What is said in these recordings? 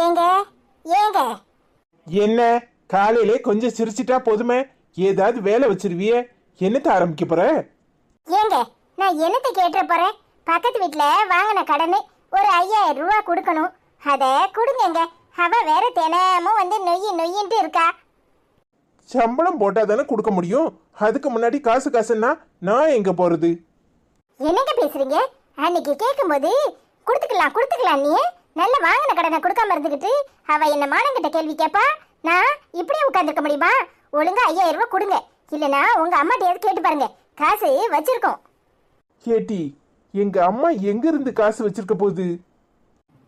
ஏங்க? ஏங்க? என்ன? காலையிலே கொஞ்சம் சிரிச்சிட்டா போதுமே. ஏதாவது வேலை வச்சிருவியே. என்னத்த ஆரம்பிக்க போற? ஏங்க நான் என்னத்தை கேட்டுற போறேன்? பக்கத்து வீட்ல வாங்கின கடனு ஒரு ஐயாயிரம் ரூபாய் கொடுக்கணும். அத கொடுங்கங்க. அவ வேற தினமும் வந்து நொய்யி நொய்யின்ட்டு இருக்கா. சம்பளம் போட்டா தானே கொடுக்க முடியும்? அதுக்கு முன்னாடி காசு காசுன்னா நான் எங்க போறது? என்னங்க பேசுறீங்க? அன்னைக்கு கேட்கும்போது கொடுத்துக்கலாம் கொடுத்துக்கலாம் நீ நல்ல வாங்கின கடனை கொடுக்காம இருந்துகிட்டு அவ என்ன மானங்கிட்ட கேள்வி கேப்பா? நான் இப்படியே உட்காந்துருக்க முடியுமா? ஒழுங்கா ஐயாயிரம் ரூபாய் கொடுங்க. இல்லனா உங்க அம்மாட்ட எது கேட்டு பாருங்க. காசு வச்சிருக்கோம். கேட்டி எங்க அம்மா எங்க இருந்து காசு வச்சிருக்க போகுது?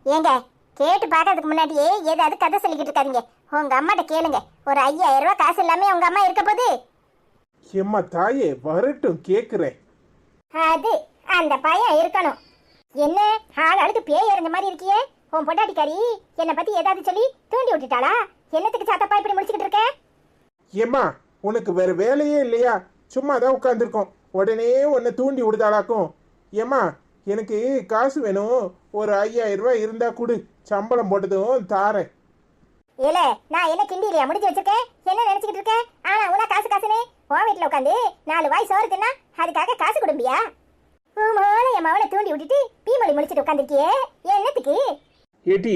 ஏங்க கேட்டு பார்க்கறதுக்கு முன்னாடியே ஏதாவது கதை சொல்லிக்கிட்டு இருக்காதீங்க. உங்க அம்மாட்ட கேளுங்க. ஒரு ஐயாயிரம் ரூபாய் காசு இல்லாம உங்க அம்மா இருக்க போகுது. எம்மா தாயே வரட்டும் கேக்குறேன். அது அந்த பையன் இருக்கணும். என்ன ஆள் ஆளுக்கு பேய் இறந்த மாதிரி இருக்கியே? உன் பொண்டாட்டிக்காரி என்னை பத்தி ஏதாவது சொல்லி தூண்டி விட்டுட்டாளா? என்னத்துக்கு சாத்தப்பா இப்படி முடிச்சுக்கிட்டு இருக்க? ஏம்மா உனக்கு வேற வேலையே இல்லையா? சும்மா தான் உட்காந்துருக்கோம் உடனே உன்னை தூண்டி விடுதாளாக்கும். ஏம்மா எனக்கு காசு வேணும். ஒரு ஐயாயிரம் ரூபாய் இருந்தா கொடு. சம்பளம் போட்டதும் தாரேன். இல்ல நான் என்ன கிண்டி இல்லையா முடிச்சு வச்சிருக்கேன் என்ன நினைச்சுக்கிட்டு இருக்க? ஆனா உன காசு காசுன்னு? உன் வீட்டுல உட்காந்து நாலு வாய் சோறு தின்னா அதுக்காக காசு கொடுப்பியா உன் மோளை என் மவளை தூண்டி விட்டுட்டு பீமொழி முடிச்சிட்டு உட்காந்துருக்கியே என்னத்துக்கு? ஏட்டி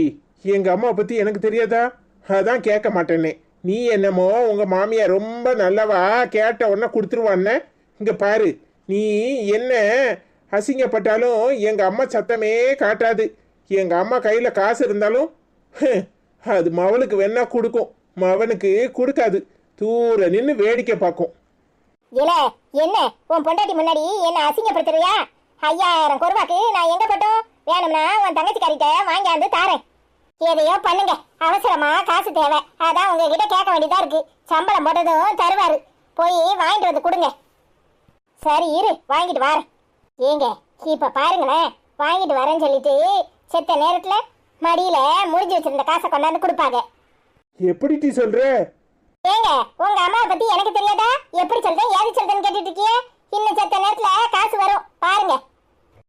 எங்க அம்மா பத்தி எனக்கு தெரியாதா? அதான் கேட்க மாட்டேனே நீ என்னமோ உங்க மாமியார் ரொம்ப நல்லவா? கேட்ட உடனே கொடுத்துருவான்னு இங்க பாரு நீ என்ன அசிங்கப்பட்டாலும் எங்க அம்மா சத்தமே காட்டாது. எங்க அம்மா கையில காசு இருந்தாலும் அது மவளுக்கு வேணா கொடுக்கும். மவனுக்கு கொடுக்காது. தூர நின்று வேடிக்கை பார்க்கும். இல்ல என்ன? உன் பொண்டாட்டி முன்னாடி என்ன அசிங்கப்படுத்துறியா? ஐயாயிரம் குருவாக்கு நான் எங்க பட்டோம்? வேணும்னா உன் தங்கச்சிக்காரிட்ட வாங்கியாந்து தாரேன். எதையோ பண்ணுங்க. அவசரமா காசு தேவை. அதான் உங்ககிட்ட கேட்க வேண்டியதா இருக்கு. சம்பளம் போட்டதும் தருவாரு. போய் வாங்கிட்டு வந்து கொடுங்க. சரி இரு. வாங்கிட்டு வரேன். ஏங்க இப்ப பாருங்களேன். வாங்கிட்டு வரேன்னு சொல்லிட்டு செத்த நேரத்துல மடியில முடிஞ்சு வச்சிருந்த காசை கொண்டாந்து கொடுப்பாங்க. எப்படி டீ சொல்ற? ஏங்க உங்க அம்மாவை பத்தி எனக்கு தெரியாதா? எப்படி சொல்றேன் ஏது சொல்றேன்னு கேட்டுட்டு இருக்கியே? இன்னும் செத்த நேரத்துல காசு வரும். பாருங்க.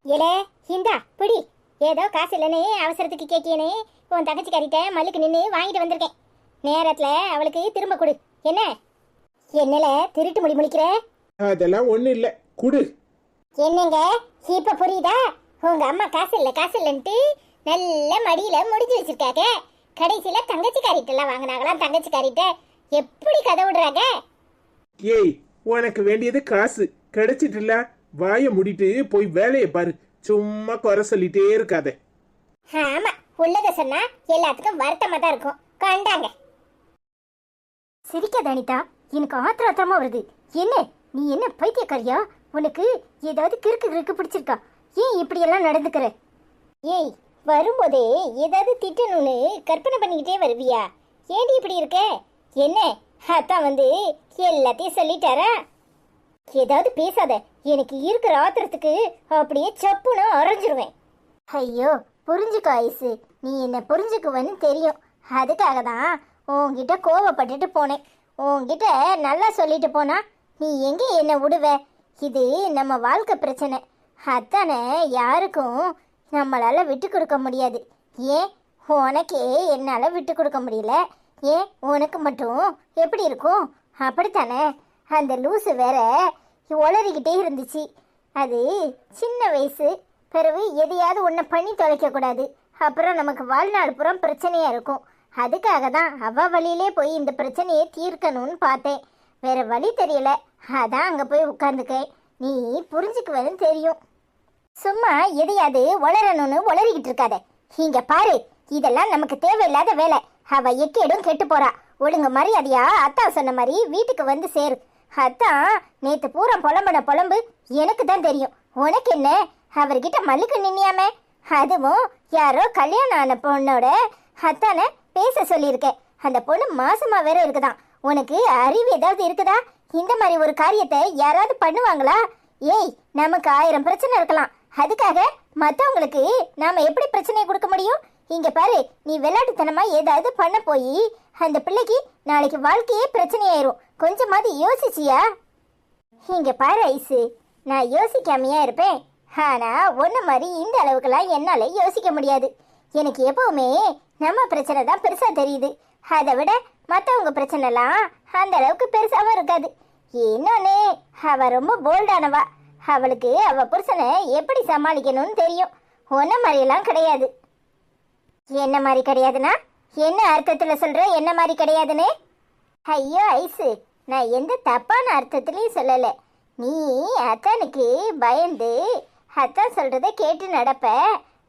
இலே இந்தா பிடி. ஏதோ காசு இல்லைன்னு அவசரத்துக்கு கேட்கியனே உன் தங்கச்சிக்காரிட்ட மல்லுக்கு நின்று வாங்கிட்டு வந்திருக்கேன். நேரத்துல அவளுக்கு திரும்ப கொடு. என்ன? என்னல திருட்டு முடி முழிக்கிற? அதெல்லாம் ஒன்றும் இல்லை. குடு. என்னங்க? இப்ப புரியுதா? உங்க அம்மா காசு இல்ல காசு இல்லன்ட்டு நல்ல மடியில முடிஞ்சு வச்சிருக்காங்க கடைசியில தங்கச்சிக்காரிட்ட எல்லாம் வாங்கினாங்களாம். தங்கச்சிக்காரிட்ட எப்படி கதை விடுறாங்க? ஏய் உனக்கு வேண்டியது காசு. கிடைச்சிட்டுல வாயை மூடிட்டு போய் வேலையை பாரு. சும்மா குறை சொல்லிட்டே இருக்காத. ஆமா உள்ளத சொன்னா எல்லாத்துக்கும் வருத்தமா தான் இருக்கும். கண்டாங்க. சிரிக்காத அனிதா எனக்கு ஆத்திர ஆத்திரமா வருது. என்ன நீ என்ன பைத்தியக்காரியா? உனக்கு ஏதாவது கிறுக்கு கிறுக்கு பிடிச்சிருக்கா? ஏன் இப்படி எல்லாம் நடந்துக்கிற? ஏய் வரும்போதே ஏதாவது திட்டணும்னு கற்பனை பண்ணிக்கிட்டே வருவியா? ஏண்டி இப்படி இருக்க? என்ன அத்தான் வந்து எல்லாத்தையும் சொல்லிட்டாரா? ஏதாவது பேசாத. எனக்கு இருக்கிற ஆத்திரத்துக்கு அப்படியே சப்புனா அரைஞ்சிருவேன். ஐயோ புரிஞ்சுக்கோ ஐசு. நீ என்ன புரிஞ்சுக்குவேன்னு தெரியும். அதுக்காக தான் உன்கிட்ட கோவப்பட்டுட்டு போனேன். உன்கிட்ட நல்லா சொல்லிட்டு போனா நீ எங்கே என்ன விடுவ இது நம்ம வாழ்க்கை பிரச்சனை. அத்தானே யாருக்கும் நம்மளால் விட்டு கொடுக்க முடியாது. ஏன்? உனக்கே என்னால் விட்டு கொடுக்க முடியல. ஏன்? உனக்கு மட்டும் எப்படி இருக்கும்? அப்படித்தானே? அந்த லூசு வேற உளறிக்கிட்டே இருந்துச்சு. அது சின்ன வயசு. பிறகு எதையாவது ஒன்றை பண்ணி தொலைக்கக்கூடாது அப்புறம் நமக்கு வாழ்நாள் புறம் பிரச்சனையாக இருக்கும். அதுக்காக தான் அவ வழியிலே போய் இந்த பிரச்சனையை தீர்க்கணும்னு பார்த்தேன். வேற வழி தெரியல. அதான் அங்கே போய் உட்காந்துக்கேன் நீ புரிஞ்சுக்குவேன்னு தெரியும். சும்மா எதையாவது வளரணும்னு உளறிக்கிட்டு இருக்காத. இங்க பாரு இதெல்லாம் நமக்கு தேவையில்லாத வேலை. அவ எக்கேடும் கெட்டு போறா. ஒழுங்கு மரியாதையா அத்தா சொன்ன மாதிரி வீட்டுக்கு வந்து சேரு. அதான் நேத்து பூரா புலம்புன புலம்பு எனக்கு தான் தெரியும். உனக்கு என்ன? அவர்கிட்ட மல்லுக்கு நின்னியாமே? அதுவும் யாரோ கல்யாணம் ஆன பொண்ணோட அத்தான பேச சொல்லியிருக்கேன். அந்த பொண்ணு மாசமா வேற இருக்குதான். உனக்கு அறிவு ஏதாவது இருக்குதா? இந்த மாதிரி ஒரு காரியத்தை யாராவது பண்ணுவாங்களா? ஏய் நமக்கு ஆயிரம் பிரச்சனை இருக்கலாம். அதுக்காக மத்தவங்களுக்கு நாம எப்படி பிரச்சனையை கொடுக்க முடியும்? இங்க பாரு நீ விளையாட்டுத்தனமா ஏதாவது பண்ண போய் அந்த பிள்ளைக்கு நாளைக்கு வாழ்க்கையே பிரச்சனையாயிரும். கொஞ்சமாவது யோசிச்சியா? இங்க பாரு ஐசு. நான் யோசிக்காமையா இருப்பேன். ஆனா ஒன்ன மாதிரி இந்த அளவுக்குலாம் என்னால யோசிக்க முடியாது. எனக்கு எப்பவுமே நம்ம பிரச்சனை தான் பெருசா தெரியுது. அதை விட மற்றவங்க பிரச்சனைலாம் அந்த அளவுக்கு பெருசாவும் இருக்காது. இன்னொன்னு அவ ரொம்ப போல்டானவா அவளுக்கு அவ புருஷனை எப்படி சமாளிக்கணும்னு தெரியும். ஒன்ன மாதிரியெல்லாம் கிடையாது. என்ன மாதிரி கிடையாதுன்னா? என்ன அர்த்தத்துல சொல்ற என்ன மாதிரி கிடையாதுன்னு? ஐயோ ஐசு. நான் எந்த தப்பான அர்த்தத்துலேயும் சொல்லலை. நீ அத்தானுக்கு பயந்து அத்தான் சொல்கிறத கேட்டு நடப்ப.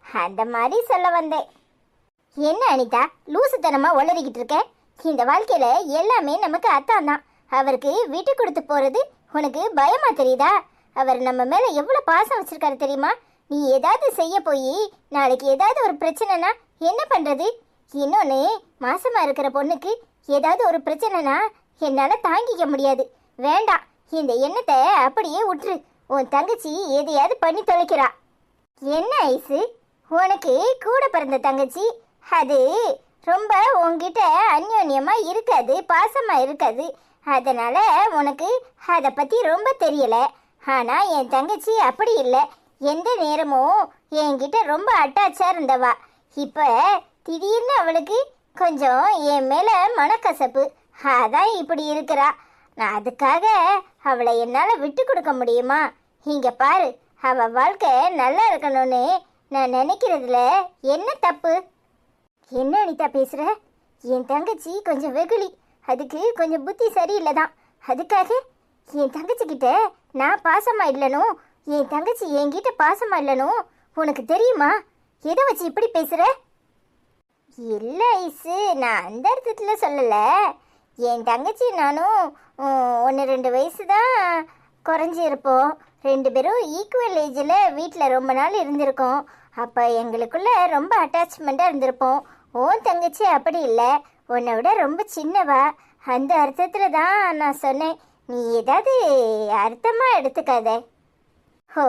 அந்த மாதிரி சொல்ல வந்தேன். என்ன அனிதா லூசுத்தனமாக உளறிக்கிட்டு இருக்கேன் இந்த வாழ்க்கையில் எல்லாமே நமக்கு அத்தான் தான் அவருக்கு விட்டு கொடுத்து போகிறது உனக்கு பயமாக தெரியுதா? அவர் நம்ம மேலே எவ்வளோ பாசம் வச்சுருக்காரு தெரியுமா? நீ ஏதாவது செய்ய போய் நாளைக்கு ஏதாவது ஒரு பிரச்சனைனா என்ன பண்ணுறது இன்னொன்று மாசமாக இருக்கிற பொண்ணுக்கு ஏதாவது ஒரு பிரச்சனைனா என்னால் தாங்கிக்க முடியாது. வேண்டாம் இந்த எண்ணத்தை அப்படியே விட்டுரு உன் தங்கச்சி எதையாவது பண்ணி தொலைக்கிறா. என்ன ஐசு? உனக்கு கூட பிறந்த தங்கச்சி? அது ரொம்ப உன்கிட்ட அந்யோன்யமா இருக்காது பாசமா இருக்காது. அதனால உனக்கு அதை பத்தி ரொம்ப தெரியல. ஆனா என் தங்கச்சி அப்படி இல்லை. எந்த நேரமும் என்கிட்ட ரொம்ப அட்டாச்சா இருந்தவா. இப்ப திடீர்னு அவளுக்கு கொஞ்சம் என் மேல மனக்கசப்பு. அதான் இப்படி இருக்கிறா. நான் அதுக்காக அவளை என்னால் விட்டு கொடுக்க முடியுமா? இங்கே பாரு அவ வாழ்க்கை நல்லா இருக்கணும்னு நான் நினைக்கிறதுல என்ன தப்பு? என்ன அனிதா பேசுகிற என் தங்கச்சி கொஞ்சம் வெகுளி. அதுக்கு கொஞ்சம் புத்தி சரியில்லை தான் அதுக்காக என் தங்கச்சிக்கிட்ட நான் பாசமாக இல்லைனும் என் தங்கச்சி என்கிட்ட பாசமாக இல்லைனும் உனக்கு தெரியுமா? எதை வச்சு இப்படி பேசுகிற இல்லை ஐசு நான் அந்த அர்த்தத்தில் சொல்லலை. என் தங்கச்சி நானும் ஒன்று ரெண்டு வயசு தான் குறைஞ்சிருப்போம். ரெண்டு பேரும் ஈக்குவல் ஏஜில் வீட்டில் ரொம்ப நாள் இருந்திருக்கோம். அப்போ எங்களுக்குள்ள ரொம்ப அட்டாச்மெண்ட்டாக இருந்திருப்போம். ஓன் தங்கச்சி அப்படி இல்லை. உன்னை விட ரொம்ப சின்னவா. அந்த அர்த்தத்தில் தான் நான் சொன்னேன். நீ ஏதாவது அர்த்தமாக எடுத்துக்காத. ஓ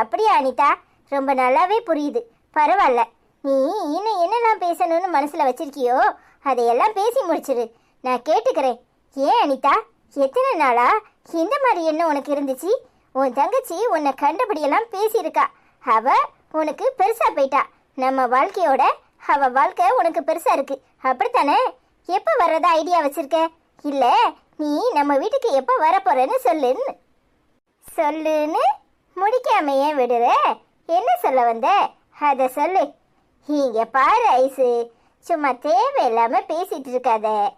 அப்படியா அனிதா? ரொம்ப நல்லாவே புரியுது. பரவாயில்ல நீ இன்னும் என்னெல்லாம் பேசணும்னு மனசில் வச்சிருக்கியோ அதையெல்லாம் பேசி முடிச்சிரு. நான் கேட்டுக்கிறேன். ஏன் அனிதா? எத்தனை நாளா? இந்த மாதிரி எண்ணம் உனக்கு இருந்துச்சு? உன் தங்கச்சி உன்னை கண்டபடியெல்லாம் பேசியிருக்கா. அவ உனக்கு பெருசா போயிட்டா. நம்ம வாழ்க்கையோட அவ வாழ்க்கை உனக்கு பெருசா இருக்கு. அப்படித்தானே? எப்போ வர்றதா ஐடியா வச்சிருக்க? இல்ல நீ நம்ம வீட்டுக்கு எப்போ வரப்போறேன்னு சொல்லுன்னு. சொல்லுன்னு முடிக்காம ஏன் விடுற. என்ன சொல்ல வந்த? அத சொல்லு. இங்க பாரு ஐசு. சும்மா தேவையில்லாம பேசிட்டு இருக்காத.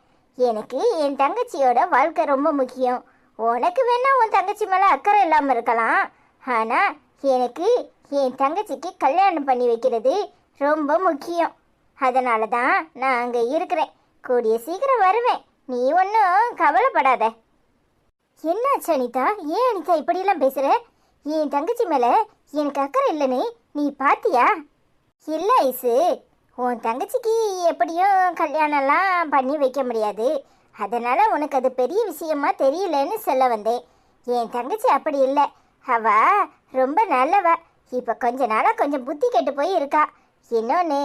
எனக்கு என் தங்கச்சியோட வாழ்க்கை ரொம்ப முக்கியம். உனக்கு வேணா உன் தங்கச்சி மேலே அக்கறை இல்லாமல் இருக்கலாம். ஆனால் எனக்கு என் தங்கச்சிக்கு கல்யாணம் பண்ணி வைக்கிறது ரொம்ப முக்கியம். அதனால தான் நான் அங்கே இருக்கிறேன். கூடிய சீக்கிரம் வருவேன். நீ ஒன்றும் கவலைப்படாத. என்னாச்சு அனிதா ஏன் அனிதா இப்படியெல்லாம் பேசுகிற என் தங்கச்சி மேலே எனக்கு அக்கறை இல்லைன்னு நீ பாத்தியா? இல்லை ஐசு உன் தங்கச்சிக்கு எப்படியும் கல்யாணம்லாம் பண்ணி வைக்க முடியாது. அதனால் உனக்கு அது பெரிய விஷயமா தெரியலன்னு சொல்ல வந்தேன். என் தங்கச்சி அப்படி இல்லை. அவ ரொம்ப நல்லவ. இப்போ கொஞ்ச நாளாக கொஞ்சம் புத்தி கெட்டு போய் இருக்கா. இன்னொன்று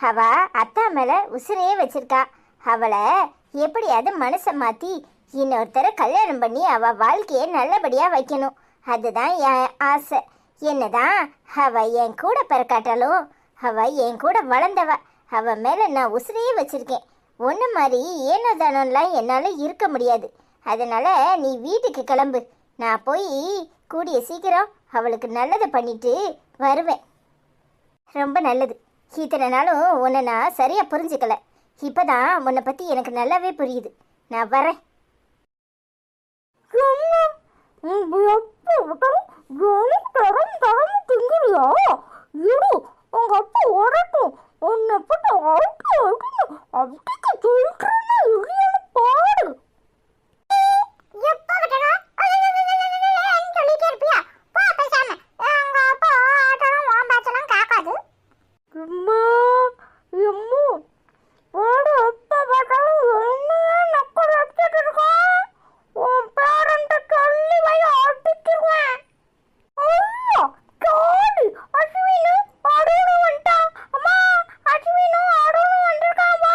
அவ அத்தா மேலே உசுரையே வச்சிருக்கா. அவளை எப்படியாவது மனசை மாற்றி இன்னொருத்தரை கல்யாணம் பண்ணி அவள் வாழ்க்கையை நல்லபடியாக வைக்கணும். அதுதான் என் ஆசை. என்னதான் அவள் என் கூட பிறக்காட்டாலும் அவ என் கூட வளர்ந்தவ. அவ மேல நான் உசுரையே வச்சிருக்கேன். ஒன்று மாதிரி ஏனோ தானோலாம் என்னால் இருக்க முடியாது. அதனால நீ வீட்டுக்கு கிளம்பு. நான் போய் கூடிய சீக்கிரம் அவளுக்கு நல்லதை பண்ணிட்டு வருவேன். ரொம்ப நல்லது. இத்தனை நாளும் உன்னை நான் சரியாக புரிஞ்சுக்கல. இப்போதான் உன்னை பற்றி எனக்கு நல்லாவே புரியுது. நான் வரேன். உங்க அப்பா வரட்டும் உன்னை போட்டு அவுட்டு அவுட்டுன்னு அப்படிக்க சொல்றேன்னா இல்லையான்னு பாரு. சொல்லிட்டே இருப்பியா போ பேசாம எங்க அப்பா ஆட்டெல்லாம் வாம்பாச்செல்லாம் காக்காது அம்மா எம்மு ஓடு அப்பா பார்த்தாலும் என்னையே நக்கல் அடிச்சிட்டு இருக்கான் உன் பேரண்ட சொல்லி வை அடிச்சிருவேன் ஐயோ ஜாலி அஸ்வினு அருணு வந்துட்டான் அம்மா அஸ்வினு அருணு வந்திருக்காமா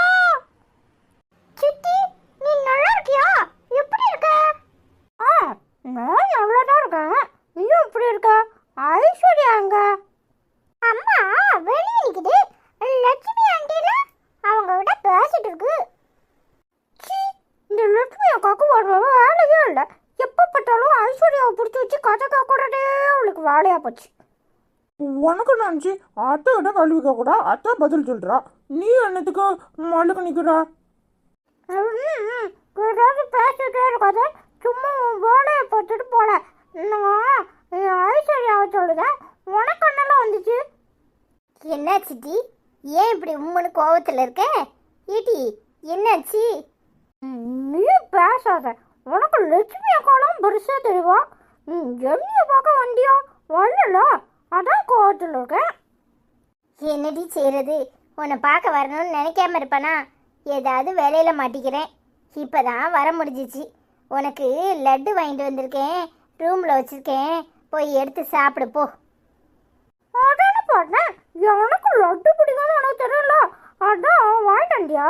ஒரு வேலையே இல்லை எப்போ பார்த்தாலும் ஐஸ்வர்யாவை பிடிச்சி வச்சு கதை கேட்கறதே அவளுக்கு வேலையாக போச்சு உனக்கு நினச்சி அத்தை என்ன கல்வி கூட? அத்தை பதில் சொல்றா. நீ என்னத்துக்கு மல்லுக்கு நிற்கிறா ம், ஏதாவது பேசிட்டே இருக்காத. சும்மா வேலையை பார்த்துட்டு போல. நான் ஐஸ்வர்யாவை சொல்லுதேன். உனக்கு என்னெல்லாம் வந்துச்சு? என்ன சித்தி? ஏன் இப்படி உம்மனு கோவத்தில் இருக்க? ஏட்டி என்னாச்சு? நீ பேசாத. உனக்கு லட்சுமி அக்காலாம் பெருசா தெரியுவா ம், என்னைய பார்க்க வந்தியா? வரல அதான் கோவத்தில் இருக்கேன். என்னடி செய்யறது உன்னை பார்க்க வரணும்னு நினைக்காம இருப்பேனா? ஏதாவது வேலையில் மாட்டிக்கிறேன். இப்போ தான் வர முடிஞ்சிச்சு. உனக்கு லட்டு வாங்கிட்டு வந்திருக்கேன். ரூமில் வச்சுருக்கேன். போய் எடுத்து சாப்பிடு போ. அதானே பண்ணேன் எனக்கு லட்டு பிடிக்கும்னு எனக்கு தெரியல. அதான் வாங்கிட்டியா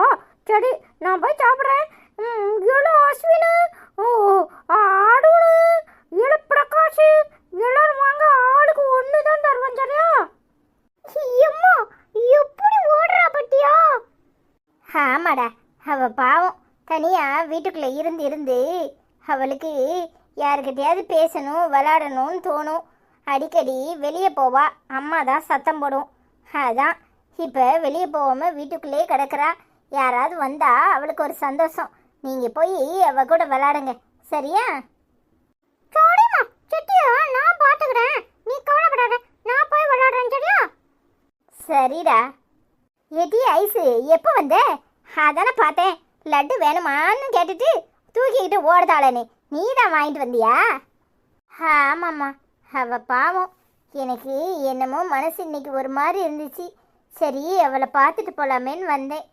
சரி நான் போய் சாப்பிட்றேன். இள அஸ்வினு. ஓ ஆடுனு. இள பிரகாஷ். எல்லாரும் வாங்க ஆளுக்கு ஒன்று தான் தருவேன் சரியா? எம்மா எப்படி ஓடுறா பத்தியா? ஆமாடா அவ பாவம். தனியா வீட்டுக்குள்ள இருந்து இருந்து அவளுக்கு யாருக்கிட்டையாவது பேசணும் விளாடணும்னு தோணும். அடிக்கடி வெளியே போவா அம்மா தான் சத்தம் போடும். அதான் இப்போ வெளியே போகாமல் வீட்டுக்குள்ளேயே கிடக்குறா. யாராவது வந்தா அவளுக்கு ஒரு சந்தோஷம். நீங்கள் போய் அவ கூட விளாடுங்க சரியா? செட்டியா? நான் பார்த்துக்கிறேன் நீ கவலைப்படாத. நான் போய் விளையாடுறேன் சரியா சரிடா. எடி ஐஸு எப்போ வந்த? அதானே பார்த்தேன். லட்டு வேணுமான்னு கேட்டுட்டு தூக்கிக்கிட்டு ஓடுதாளனே நீ. தான் வாங்கிட்டு வந்தியா? ஆமாம்மா. அவ பாவம். எனக்கு என்னமோ மனசு இன்னைக்கு ஒரு மாதிரி இருந்துச்சு. சரி அவளை பார்த்துட்டு போலாமேன்னு வந்தேன்.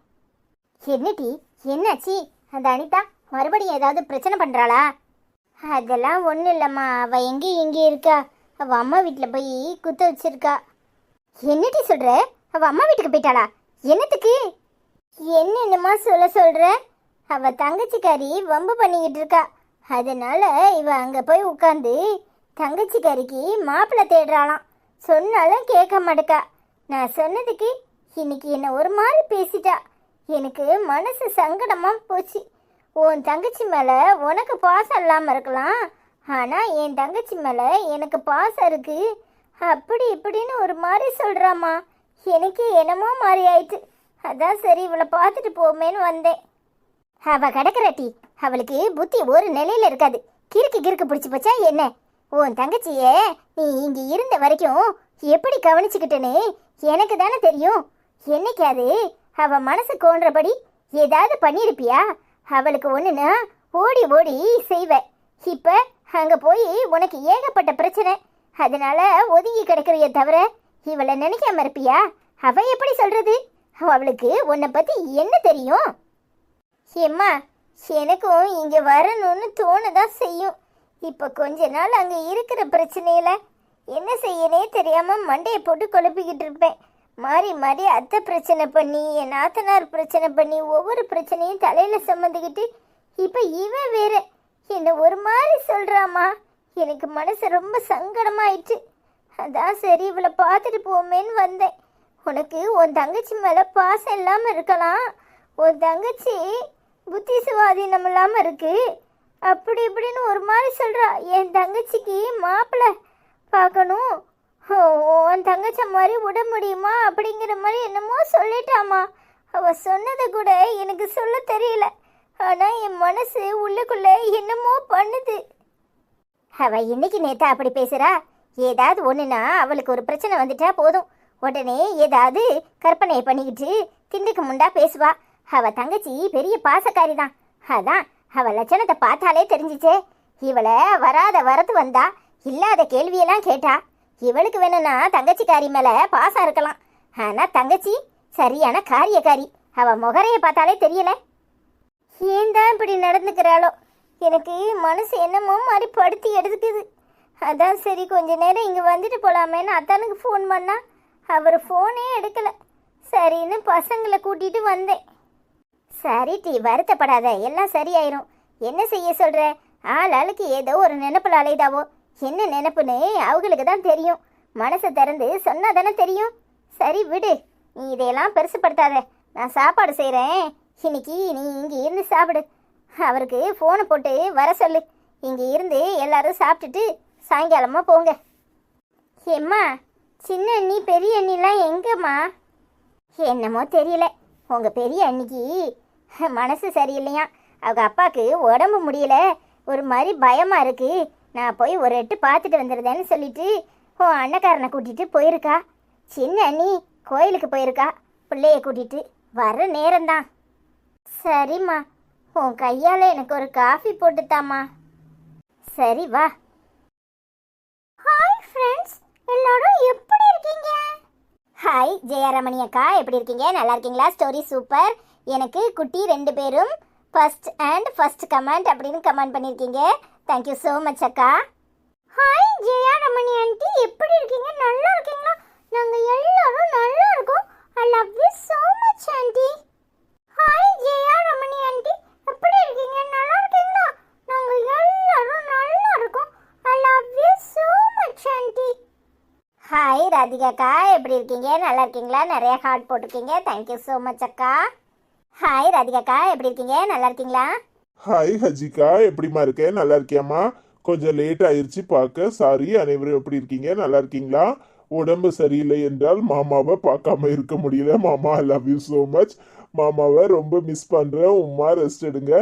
என்னடி? என்னாச்சு? அந்த அனிதா மறுபடியும் ஏதாவது பிரச்சனை பண்ணுறாளா அதெல்லாம் ஒன்றும் இல்லைம்மா. அவள் எங்கேயும் இங்கே இருக்கா? அவள் அம்மா வீட்டில் போய் குத்த வச்சிருக்கா. என்னடி சொல்கிற அவள் அம்மா வீட்டுக்கு போயிட்டாளா? என்னத்துக்கு? என்னென்னமா சொல்ல சொல்கிற அவள் தங்கச்சிக்காரி வம்பு பண்ணிக்கிட்டு இருக்கா. அதனால இவ அங்கே போய் உட்காந்து தங்கச்சிக்காரிக்கு மாப்பிள்ளை தேடுறாளாம். சொன்னாலும் கேட்க மாட்டேக்கா. நான் சொன்னதுக்கு இன்னைக்கு என்ன ஒரு மாதிரி பேசிட்டா. எனக்கு மனசு சங்கடமாக போச்சு. உன் தங்கச்சி மேலே உனக்கு பாசம் இல்லாமல் இருக்கலாம். ஆனால் என் தங்கச்சி மேலே எனக்கு பாசம் இருக்கு. அப்படி இப்படின்னு ஒரு மாதிரி சொல்கிறாம்மா எனக்கு என்னமோ மாதிரி ஆயிட்டு. அதான் சரி இவளை பார்த்துட்டு போமேன்னு வந்தேன். அவள் கிடக்கிற டீ அவளுக்கு புத்தி ஒரு நிலையில் இருக்காது. கிறுக்கு கிறுக்கு பிடிச்சி போச்சா என்ன? உன் தங்கச்சிய நீ இங்கே இருந்த வரைக்கும் எப்படி கவனிச்சுக்கிட்டேன்னு எனக்கு தானே தெரியும். என்னைக்காது அவள் மனசு கோன்றபடி ஏதாவது பண்ணியிருப்பியா? அவளுக்கு ஒன்றுனா ஓடி ஓடி செய்வேன் இப்போ அங்கே போய் உனக்கு ஏகப்பட்ட பிரச்சனை. அதனால ஒதுங்கி கிடக்கிறிய தவிர இவளை நினைக்காம இருப்பியா? அவ எப்படி சொல்றது? அவளுக்கு உன்னை பத்தி என்ன தெரியும்? ஏம்மா எனக்கும் இங்கே வரணும்னு தோணதான் செய்யும். இப்போ கொஞ்ச நாள் அங்கே இருக்கிற பிரச்சனையில என்ன செய்யனே தெரியாமல் மண்டையை போட்டு குழப்பிக்கிட்டு இருப்பேன். மாறி மாறி அத்தை பிரச்சனை பண்ணி என் நாத்தனார் பிரச்சனை பண்ணி ஒவ்வொரு பிரச்சனையும் தலையில் சுமந்துக்கிட்டு இப்போ இவன் வேற. என்னை ஒரு மாதிரி சொல்கிறாமா எனக்கு மனசு ரொம்ப சங்கடமாயிடுச்சு. அதான் சரி இவளை பார்த்துட்டு போமேன்னு வந்தேன். உனக்கு உன் தங்கச்சி மேலே பாசம் இல்லாமல் இருக்கலாம். உன் தங்கச்சி புத்தி சுவாதீனம் இல்லாமல் இருக்குது அப்படி இப்படின்னு ஒரு மாதிரி சொல்கிறா என் தங்கச்சிக்கு மாப்பிள்ளை பார்க்கணும். ஓ, உன் தங்கச்சி மாதிரி விட முடியுமா அப்படிங்கிற மாதிரி என்னமோ சொல்லிட்டாமா அவ சொன்னதை கூட எனக்கு சொல்ல தெரியல. ஆனா என் மனசு உள்ளுக்குள்ள என்னமோ பண்ணுது. அவ இன்னைக்கு நேத்தா அப்படி பேசுறா. ஏதாவது ஒண்ணுனா அவளுக்கு ஒரு பிரச்சனை வந்துட்டா போதும். உடனே ஏதாவது கற்பனை பண்ணிக்கிட்டு திண்டுக்கு முண்டா பேசுவா. அவ தங்கச்சி பெரிய பாசக்காரி தான் அதான் அவ லட்சணத்தை பார்த்தாலே தெரிஞ்சிச்சே. இவளை வராத வரத்து வந்தா இல்லாத கேள்வியெல்லாம் கேட்டா. இவளுக்கு வேணும்னா தங்கச்சிக்காரி மேல பாசம் இருக்கலாம். ஆனா தங்கச்சி சரியான காரியக்காரி. அவ முகரைய பார்த்தாலே தெரியல. ஏன் தான் இப்படி நடந்துக்கிறாளோ? எனக்கு மனசு என்னமோ மாதிரி படுத்தி எடுத்துக்குது. அதான் சரி கொஞ்ச நேரம் இங்கே வந்துட்டு போகலாமேன்னு அத்தானுக்கு ஃபோன் பண்ணா. அவர் ஃபோனே எடுக்கல. சரின்னு பசங்களை கூட்டிட்டு வந்தேன். சரி டி வருத்தப்படாத. எல்லாம் சரியாயிரும். என்ன செய்ய சொல்ற? ஆள் ஆளுக்கு ஏதோ ஒரு நினைப்பில் அலைதாவோ என்ன நினப்புன்னு அவங்களுக்கு தான் தெரியும். மனசை திறந்து சொன்னா தானே தெரியும். சரி விடு நீ இதையெல்லாம் பெருசுப்படுத்தாத. நான் சாப்பாடு செய்கிறேன் இன்னைக்கு நீ இங்கே இருந்து சாப்பிடு. அவருக்கு ஃபோனை போட்டு வர சொல்லு. இங்கே இருந்து எல்லாரும் சாப்பிட்டுட்டு சாயங்காலமாக போங்க. ஏம்மா சின்ன அண்ணி பெரிய அண்ணிலாம் எங்கம்மா? என்னமோ தெரியல. உங்கள் பெரிய அன்னிக்கு மனசு சரியில்லையா அவங்க அப்பாவுக்கு உடம்பு முடியல. ஒரு மாதிரி பயமாக இருக்குது நான் போய் ஒரு எட்டு பார்த்துட்டு வந்துடுதேன்னு சொல்லிட்டு உன் அண்ணக்காரனை கூட்டிட்டு போயிருக்கா. சின்ன அண்ணி கோயிலுக்கு போயிருக்கா. பிள்ளைய கூட்டிட்டு வர நேரம்தான். சரிம்மா உன் கையால் எனக்கு ஒரு காஃபி போட்டுத்தாம்மா. சரி வா. ஹாய் ஃப்ரெண்ட்ஸ் எல்லாரும் எப்படி இருக்கீங்க? ஹாய் ஜெயரமணி அக்கா. எப்படி இருக்கீங்க? நல்லா இருக்கீங்களா? ஸ்டோரி சூப்பர் எனக்கு குட்டி ரெண்டு பேரும் ஃபர்ஸ்ட் அண்ட் ஃபர்ஸ்ட் கமெண்ட் அப்படின்னு கமெண்ட் பண்ணியிருக்கீங்க தேங்க்யூ ஸோ மச் அக்கா. ஹாய் ஜெயா ரமணி ஆண்டி எப்படி இருக்கீங்க? நல்லா இருக்கீங்களா? நாங்கள் எல்லாரும் நல்லா இருக்கோம். I love you so much aunty hi Jaya Ramani aunty எப்படி இருக்கீங்க? நல்லா இருக்கீங்களா? நாங்கள் எல்லாரும் நல்லா இருக்கோம். I love you so much aunty hi Radhika அக்கா. எப்படி இருக்கீங்க? நல்லா இருக்கீங்களா? நிறைய ஹார்ட் போட்டிருக்கீங்க. தேங்க்யூ ஸோ மச் அக்கா. ஹாய் ராதிகா அக்கா. எப்படி இருக்கீங்க? நல்லா இருக்கீங்களா? ஹாய் ஹஜிகா எப்படிம்மா இருக்கேன் நல்லா இருக்கியாம்மா? கொஞ்சம் லேட் ஆயிடுச்சு பார்க்க. சாரி அனைவரும் எப்படி இருக்கீங்க? நல்லா இருக்கீங்களா? உடம்பு சரியில்லை என்றால் மாமாவை பார்க்காம இருக்க முடியல. மாமா I love you so much மாமாவை ரொம்ப மிஸ் பண்ணுறேன் உமா ரெஸ்ட் எடுங்க.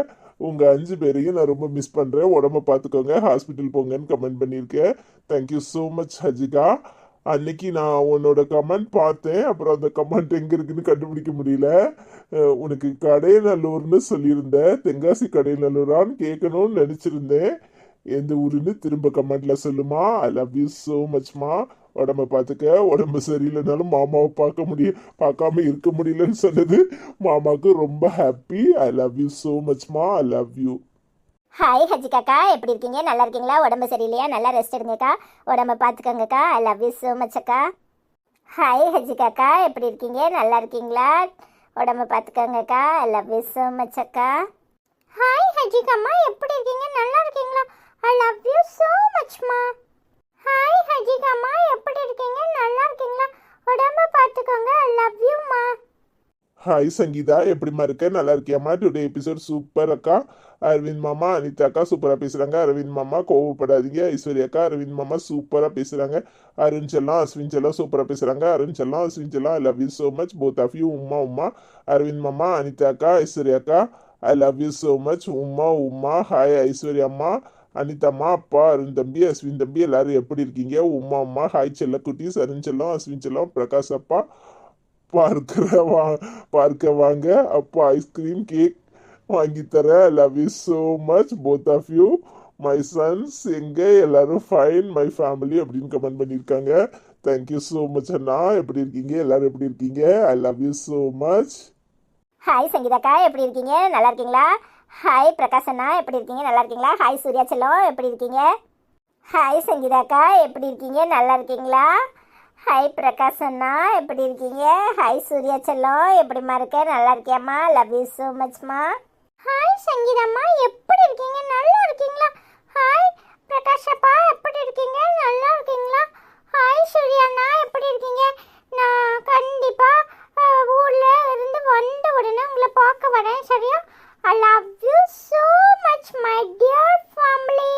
உங்கள் அஞ்சு பேரையும் நான் ரொம்ப மிஸ் பண்ணுறேன் உடம்ப பார்த்துக்கோங்க. ஹாஸ்பிட்டல் போங்கன்னு கமெண்ட் பண்ணியிருக்கேன். தேங்க்யூ ஸோ மச் ஹஜிகா அன்னைக்கு நான் உன்னோட கமெண்ட் பார்த்தேன். அப்புறம் அந்த கமெண்ட் எங்கே இருக்குன்னு கண்டுபிடிக்க முடியல. உனக்கு கடைநல்லூர்னு சொல்லியிருந்தேன் தென்காசி கடைநல்லூரான்னு கேட்கணும்னு நினச்சிருந்தேன். எந்த ஊருன்னு திரும்ப கமெண்ட்ல சொல்லுமா. ஐ லவ் யூ ஸோ மச்மா உடம்ப பார்த்துக்க உடம்பு சரியில்லைனாலும் மாமாவை பார்க்க முடிய பார்க்காம இருக்க முடியலன்னு சொன்னது. மாமாவுக்கு ரொம்ப happy I love you so மச்மா I love you hi ஹஜிகாக்கா எப்படி இருக்கீங்க? நல்லா இருக்கீங்களா? உடம்பு சரியில்லையா? நல்லா ரெஸ்ட் எடுங்கக்கா. உடம்ப பார்த்துக்கோங்கக்கா. I love you so much அக்கா. ஹாய் ஹஜிகாக்கா எப்படி இருக்கீங்க? நல்லா இருக்கீங்களா? உடம்ப பார்த்துக்கோங்கக்கா. I love you so much அக்கா. ஹாய் ஹஜிகம்மா எப்படி இருக்கீங்க? நல்லா இருக்கீங்களா? ஐ லவ் யூ so மச்மா ஹாய் ஹஜிகம்மா எப்படி இருக்கீங்க? நல்லா இருக்கீங்களா? உடம்ப பார்த்துக்கோங்க. ஐ லவ் யூம்மா ஹாய் சங்கீதா. எப்படிம்மா இருக்க? நல்லா இருக்கியாம்மா? டுடே எபிசோட் சூப்பர் அக்கா. அரவிந்த் மாமா அனிதா அக்கா சூப்பராக பேசுகிறாங்க அரவிந்த் மாமா கோவப்படாதீங்க ஐஸ்வர்யா அக்கா அரவிந்த் மாமா சூப்பராக பேசுகிறாங்க அருண் செல்லாம் அஸ்வின் செல்லாம் சூப்பராக பேசுகிறாங்க அருண் செல்லம் அஸ்வின் செல்லாம் I love you so much both of you Uma Uma Aravind மாமா அனிதா அக்கா ஐஸ்வர்யா அக்கா I love you so much Uma Uma hi Aishwarya அம்மா அனிதாம்மா அப்பா அருண் தம்பி அஸ்வின் தம்பி எல்லாரும் எப்படி இருக்கீங்க? உமா அம்மா ஹாய் செல்ல குட்டீஸ். அருண் செல்லம் அஸ்வின் செல்லம் பிரகாஷ் அப்பா. பார்க்கிற வா பார்க்க வாங்க. அப்போ ice cream cake வாங்கித்தரேன் love you so much both of you my sons எங்கே எல்லாரும் ஃபைன் மை ஃபேமிலி அப்படின்னு கமெண்ட் பண்ணியிருக்காங்க தேங்க்யூ ஸோ மச் அண்ணா எப்படி இருக்கீங்க எல்லாரும் எப்படி இருக்கீங்க I love you so much hi சங்கீதாக்கா எப்படி இருக்கீங்க நல்லா இருக்கீங்களா ஹாய் பிரகாஷ் அண்ணா எப்படி இருக்கீங்க நல்லா இருக்கீங்களா ஹாய் சூர்யா செல்லம் எப்படி இருக்கீங்க ஹாய் சங்கீதாக்கா எப்படி இருக்கீங்க நல்லா இருக்கீங்களா ஹாய் பிரகாஷ் அண்ணா எப்படி இருக்கீங்க ஹாய் சூர்யா செல்லம் எப்படிம்மா இருக்க நல்லா இருக்கியாம்மா லவ் யூ ஸோ மச்மா ஹாய் சங்கீதம்மா. எப்படி இருக்கீங்க? நல்லா இருக்கீங்களா? ஹாய் பிரகாஷப்பா. எப்படி இருக்கீங்க? நல்லா இருக்கீங்களா? ஹாய் சூர்யாண்ணா. எப்படி இருக்கீங்க? நான் கண்டிப்பாக ஊரில் இருந்து வந்த உடனே உங்களை பார்க்க வரேன் சரியா? I love you so much my dear family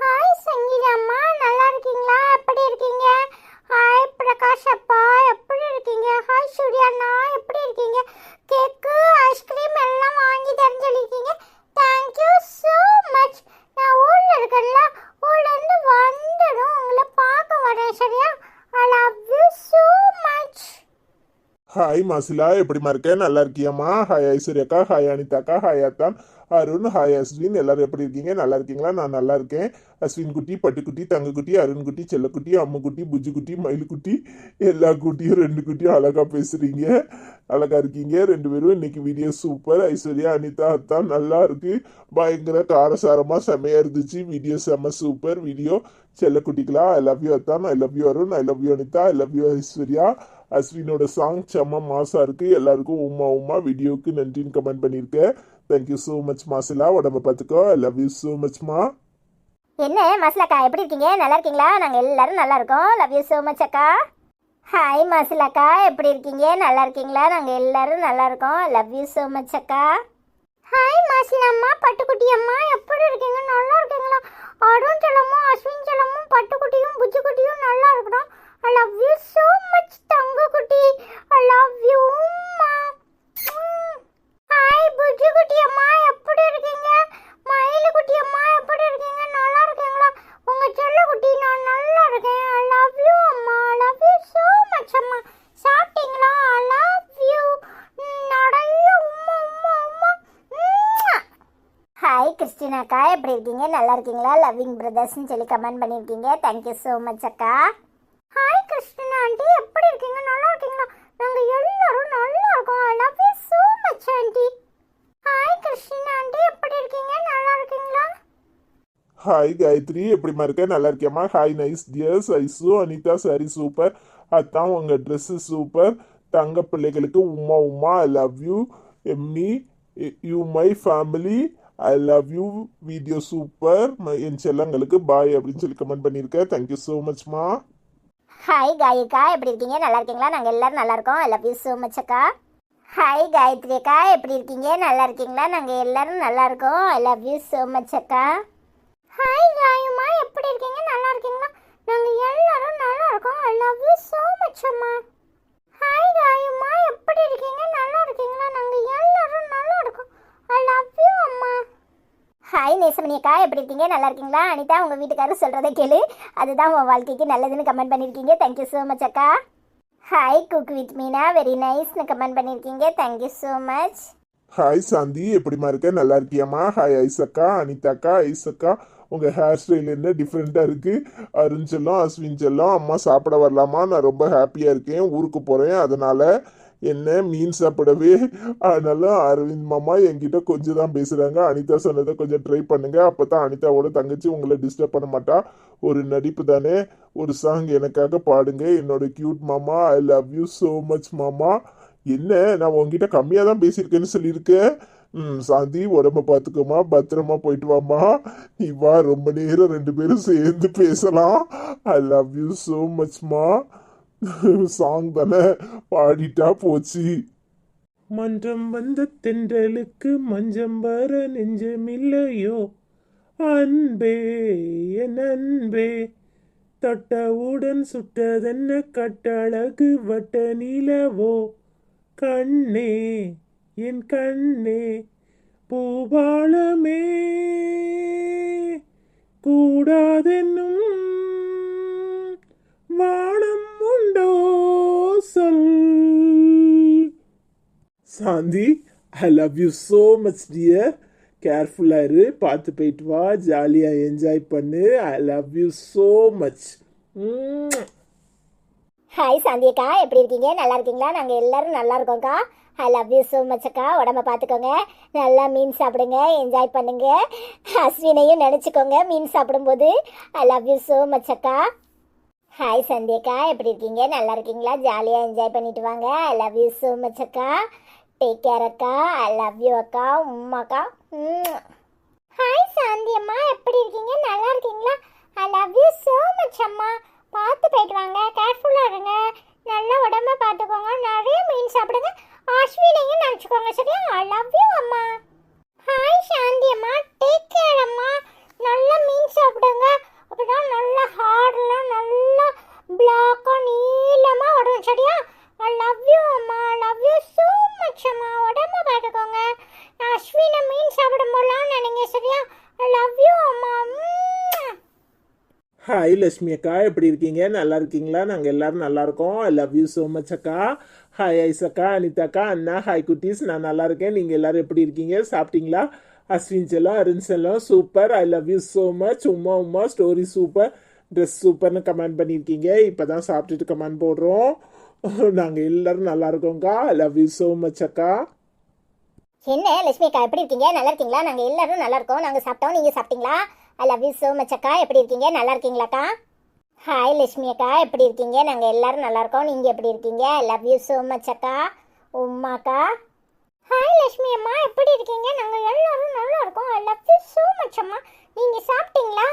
hi சங்கீதம்மா. நல்லா இருக்கீங்களா? எப்படி இருக்கீங்க? ஹாய் பிரகாஷ் அப்பா. எப்படி இருக்கீங்க? ஹாய் சூர்யாண்ணா எப்படி இருக்கீங்க? கேக்கு ஐஸ்கிரீம் எல்லாம் வாங்கி தரேன்னு சொல்லியிருக்கீங்க. தேங்க்யூ ஸோ மச் நான் ஊரில் இருக்கேன்ல ஊர்லேருந்து வந்துடும் உங்களை பார்க்க வரேன் சரியா? I love you so much hi Masila. எப்படிமா இருக்கேன் நல்லா இருக்கியாம்மா? ஹாய் ஐஸ்வர்யாக்கா. ஹாய் அனிதாக்கா. ஹாய் அத்தான். அருண் ஹாய் அஸ்வின் எல்லாரும் எப்படி இருக்கீங்க? நல்லா இருக்கீங்களா? நான் நல்லா இருக்கேன். அஸ்வின் குட்டி பட்டுக்குட்டி தங்கக்குட்டி அருண்குட்டி செல்லக்குட்டி அம்முக்குட்டி புஜ்ஜுக்குட்டி மயிலுக்குட்டி எல்லா குட்டியும் ரெண்டு குட்டியும் அழகாக பேசுகிறீங்க அழகாக இருக்கீங்க. ரெண்டு பேரும் இன்னைக்கு வீடியோ சூப்பர் ஐஸ்வர்யா அனிதா அத்தான் நல்லா இருக்கு. பயங்கர காரசாரமாக செமையாக இருந்துச்சு. வீடியோ செம சூப்பர் வீடியோ செல்லக்குட்டிகளா ஐ லவ் யூ அத்தான் I love you Arun I love you Anitha I love you Aishwarya. அஸ்வினோட song செம்ம மாசாக இருக்குது எல்லாருக்கும் உமா உமா வீடியோவுக்கு நன்றின்னு கமெண்ட் பண்ணியிருக்கேன். தேங்க்யூ ஸோ மச் மாசிலா உடம்ப பார்த்துக்கோ. ஐ லவ் யூ ஸோ மச்மா என்ன மாசிலாக்கா எப்படி இருக்கீங்க? நல்லா இருக்கீங்களா? நாங்கள் எல்லாரும் நல்லா இருக்கோம். லவ் யூ ஸோ மச் அக்கா. ஹாய் மாசிலாக்கா எப்படி இருக்கீங்க? நல்லா இருக்கீங்களா? நாங்கள் எல்லாரும் நல்லா இருக்கோம். லவ் யூ ஸோ மச் அக்கா. ஹாய் மாசிலாம்மா பட்டுக்குட்டி அம்மா எப்படி இருக்கீங்க? நல்லா இருக்கீங்களா? அருண் செல்லமும் அஸ்வின் செல்லமும் பட்டுக்குட்டியும் புச்சுக்குட்டியும் நல்லா இருக்கணும். I love you so much தங்க குட்டி ஐ லவ் யூ ஹாய் புஜ்ஜுக்குட்டி அம்மா எப்படி இருக்கீங்க மயிலு குட்டி அம்மா எப்படி இருக்கீங்க நல்லா இருக்கீங்களா உங்க செல்ல குட்டி நான் நல்லா இருக்கேன் ஐ லவ் யூ அம்மா I love you so much அம்மா சாப்பிட்டீங்களா ஐ லவ் யூ நிறைய உம்மா உம்மா உம்மா உம்மா. அக்கா எப்படி இருக்கீங்க? நல்லா இருக்கீங்களா? லவ்விங் பிரதர்ஸ்னு சொல்லி கமெண்ட் பண்ணியிருக்கீங்க. தேங்க்யூ ஸோ மச் அக்கா. ஹாய் கிருஷ்ணா ஆண்டி எப்படி இருக்கீங்க? நல்லா இருக்கீங்களா? நாங்கள் எல்லாரும் நல்லா இருக்கோம். I love you so much aunty. Hi Krishna aunty எப்படி இருக்கீங்க? நல்லா இருக்கீங்களா? ஹாய் காயத்ரி எப்படிமா இருக்க? நல்லா இருக்கேம்மா hi nice dears Aishu Anitha sari super அதான் உங்கள் ட்ரெஸ்ஸு சூப்பர் தங்க பிள்ளைகளுக்கு Uma Uma I love you Emmy you my family I love you video super என் செல்லங்களுக்கு பாய் அப்படின்னு சொல்லி கமெண்ட் பண்ணியிருக்கேன். தேங்க்யூ ஸோ மச்மா ஹாய் காயிக்கா எப்படி இருக்கீங்க? நல்லா இருக்கீங்களா? நாங்கள் எல்லாரும் நல்லா இருக்கோம். I love you so much அக்கா. ஹாய் காயத்ரி அக்கா எப்படி இருக்கீங்க? நல்லா இருக்கீங்களா? நாங்கள் எல்லாரும் நல்லா இருக்கோம். I love you so much அக்கா. ஹாய் காயுமா எப்படி இருக்கீங்க? நல்லா இருக்கீங்களா? நாங்கள் எல்லாரும் நல்லா இருக்கோம். I love you so much அம்மா. ஹாய் காயுமா எப்படி இருக்கீங்க? நல்லா இருக்கீங்களா? நாங்கள் எல்லாரும் நல்லா இருக்கோம். ஐ லவ் யூ அம்மா. ஹாய் நேசமணி அக்கா. எப்படி இருக்கீங்க? நல்லா இருக்கீங்களா? அனிதா உங்கள் வீட்டுக்காரர் சொல்கிறத கேளு. அதுதான் உன் வாழ்க்கைக்கு நல்லதுன்னு கமெண்ட் பண்ணியிருக்கீங்க தேங்க்யூ ஸோ மச் அக்கா. Hi cook with Meena very நைஸ்னு comment பண்ணியிருக்கீங்க thank you so much hi Shanthi. எப்படிமா இருக்க? நல்லா இருக்கியாம்மா? ஹாய் ஐசக்கா அனிதாக்கா ஐசக்கா உங்கள் ஹேர் ஸ்டைல் என்ன டிஃப்ரெண்ட்டாக இருக்குது அருண் செல்லம் அஸ்வின் செல்லம் அம்மா சாப்பிட வரலாமா? நான் ரொம்ப ஹாப்பியாக இருக்கேன். ஊருக்கு போகிறேன் அதனால் என்ன மீன் சாப்பிடவே? அதனால அரவிந்த் மாமா என்கிட்ட கொஞ்சம் தான் பேசுகிறாங்க அனிதா சொன்னதை கொஞ்சம் ட்ரை பண்ணுங்க. அப்போ தான் அனிதாவோட தங்கச்சி உங்களை டிஸ்டர்ப் பண்ண மாட்டா. ஒரு நடிப்பு தானே. ஒரு சாங் எனக்காக பாடுங்க. என்னோட கியூட் மாமா I love you so much மாமா. என்ன? நான் உங்ககிட்ட கம்மியாக தான் பேசியிருக்கேன்னு சொல்லியிருக்கேன் ம் சாந்தி உடம்ப பார்த்துக்கோமா பத்திரமா போயிட்டு வாமா நீ வா ரொம்ப நேரம் ரெண்டு பேரும் சேர்ந்து பேசலாம். ஐ லவ் யூ ஸோ மச்மா சாங் தானே பாடிட்டா போச்சு. மன்றம் வந்த தென்றலுக்கு மஞ்சம் வர நெஞ்சமில்லையோ? அன்பே என் அன்பே தொட்டவுடன் சுட்டதென்ன கட்டழகு வட்ட நிலவோ? கண்ணே என் கண்ணே பூபாலமே கூடாதென்னும் வானம் உண்டோ சொல் Shanthi I love you so much dear கேர்ஃபுல்லாக இரு பார்த்து போயிட்டு வா ஜாலியாக என்ஜாய் பண்ணு I love you so much hi சாந்தியக்கா எப்படி இருக்கீங்க? நல்லா இருக்கீங்களா? நாங்கள் எல்லாரும் நல்லா இருக்கோம்க்கா. I love you so much அக்கா. உடம்ப பார்த்துக்கோங்க நல்லா மீன் சாப்பிடுங்க. என்ஜாய் பண்ணுங்க. அஸ்வினையும் நினச்சிக்கோங்க. மீன் சாப்பிடும்போது I love you so much அக்கா. ஹாய் சந்தியக்கா. எப்படி இருக்கீங்க? நல்லா இருக்கீங்களா? ஜாலியாக என்ஜாய் பண்ணிட்டு வாங்க. I love you so much அக்கா. டேக் கேர் அக்கா. ஐ லவ் யூ அக்கா. உம்மாக்கா ஹாய் சாந்தி அம்மா. எப்படி இருக்கீங்க? நல்லா இருக்கீங்களா? I love you so much அம்மா. பார்த்து போயிட்டு வாங்க. கேர்ஃபுல்லாக இருங்க. நல்லா உடம்ப பார்த்துக்கோங்க. நிறைய மீன் சாப்பிடுங்க. அஸ்வினையும் நினச்சிக்கோங்க சரியா? ஐ லவ் யூ அம்மா. ஹாய் சாந்தி அம்மா. டேக் கேர் அம்மா. நல்லா மீன் சாப்பிடுங்க. அப்படின்னா நல்லா ஹார்டெலாம் நல்லா பிளாக்காக நீளமாக வரும் சரியா? ஐ லவ் யூ அம்மா. லவ் யூ ஸோ மச் அம்மா. உடம்ப பார்த்துக்கோங்க. அஸ்வினை மீன் சாப்பிடும் போலாம் நினைங்க சரியா? ஐ லவ் யூ அம்மா. ஹாய் லட்சுமி அக்கா. எப்படி இருக்கீங்க? நல்லா இருக்கீங்களா? நாங்கள் எல்லாரும் நல்லா இருக்கோம். I love you so much அக்கா. ஹாய் ஐஸ் அக்கா. அனிதா அக்கா. அண்ணா. ஹாய் குட்டீஸ். நான் நல்லா இருக்கேன். நீங்கள் எல்லாரும் எப்படி இருக்கீங்க? சாப்பிட்டீங்களா? Ashwin அருண்செல்லாம் Arun super I love you so much Uma Uma story super dress சூப்பர்னு கமெண்ட் பண்ணியிருக்கீங்க. இப்போ தான் சாப்பிட்டுட்டு கமெண்ட் போடுறோம். நாங்கள் எல்லாரும் நல்லா இருக்கோங்க்கா I love you so much அக்கா. என்ன லட்சுமி அக்கா எப்படி இருக்கீங்க? நல்லா இருக்கீங்களா? நாங்கள் எல்லாரும் நல்லா இருக்கோம். நாங்கள் சாப்பிட்டோம். நீங்கள் சாப்பிட்டீங்களா? I love you so much அக்கா. எப்படி இருக்கீங்க? நல்லா இருக்கீங்களாக்கா ஹாய் லட்சுமி அக்கா. எப்படி இருக்கீங்க? நாங்கள் எல்லாரும் நல்லா இருக்கோம். நீங்கள் எப்படி இருக்கீங்க? I love you so much அக்கா. உம்மாக்கா ஹாய் லட்சுமி அம்மா. எப்படி இருக்கீங்க? நாங்கள் எல்லாரும் நல்லா இருக்கோம். I love you so much அம்மா. நீங்கள் சாப்பிட்டீங்களா?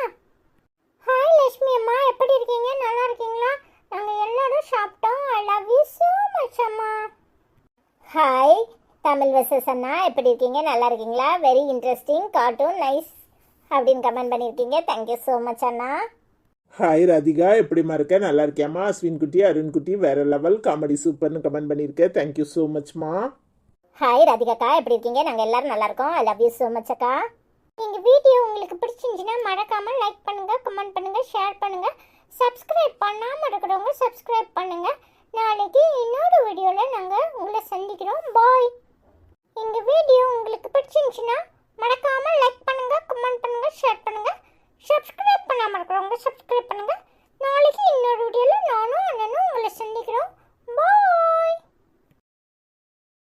ஹாய் லட்சுமி அம்மா. எப்படி இருக்கீங்க? நல்லா இருக்கீங்களா? நாங்கள் எல்லாரும் சாப்பிட்டோம். I love you so much அம்மா. ஹாய் தமிழ் வசஸ் அண்ணா. எப்படி இருக்கீங்க? நல்லா இருக்கீங்களா? வெரி இன்ட்ரெஸ்டிங் கார்ட்டூன் நைஸ் அப்படின்னு கமெண்ட் பண்ணியிருக்கீங்க. தேங்க்யூ ஸோ மச் அண்ணா. ஹாய் ராதிகா. எப்படிமா இருக்க? நல்லா இருக்கியாம்மா? அஸ்வின் குட்டி அருண் குட்டி வேற லெவல் காமெடி சூப்பர்னு கமெண்ட் பண்ணியிருக்கேன் தேங்க்யூ ஸோ மச்மா ஹாய் ராதிகாக்கா எப்படி இருக்கீங்க? நாங்கள் எல்லாரும் நல்லா இருக்கோம். I love you so much அக்கா. எங்கள் வீடியோ உங்களுக்கு பிடிச்சிருந்துச்சுன்னா மறக்காமல் லைக் பண்ணுங்கள் கமெண்ட் பண்ணுங்கள் ஷேர் பண்ணுங்கள் சப்ஸ்கிரைப் பண்ணாமல் இருக்கிறவங்க சப்ஸ்கிரைப் பண்ணுங்கள் நாளைக்கு இன்னொரு வீடியோவில் நாங்கள் உங்களை சந்திக்கிறோம். பாய் எங்கள் வீடியோ உங்களுக்கு பிடிச்சிருந்துச்சுன்னா மறக்காமல் லைக் பண்ணுங்கள் கமெண்ட் பண்ணுங்கள் ஷேர் பண்ணுங்கள் சப்ஸ்கிரைப் பண்ணாமல் இருக்கிறவங்க சப்ஸ்கிரைப் பண்ணுங்கள் நாளைக்கு இன்னொரு வீடியோவில் நானும் அண்ணனும் உங்களை சந்திக்கிறோம். பாய்